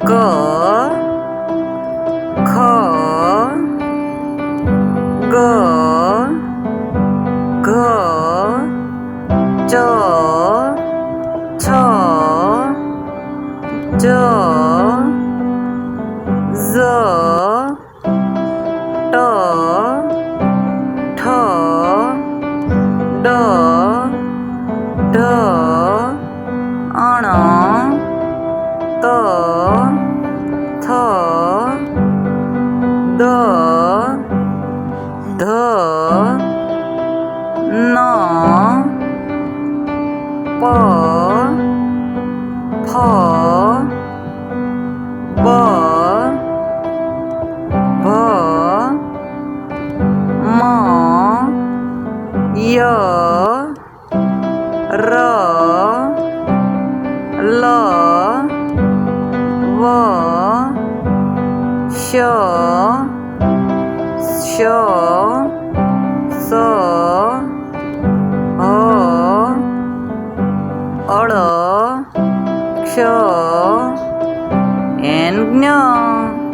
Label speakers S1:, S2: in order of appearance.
S1: 거, 거, 거, 거, 저, 저, 저, 저, 더, 더, 더, 더, 어너. นอปอพอบอบอมอยอรอลอวอชอ અળ ક્ષ એન જ્ઞ.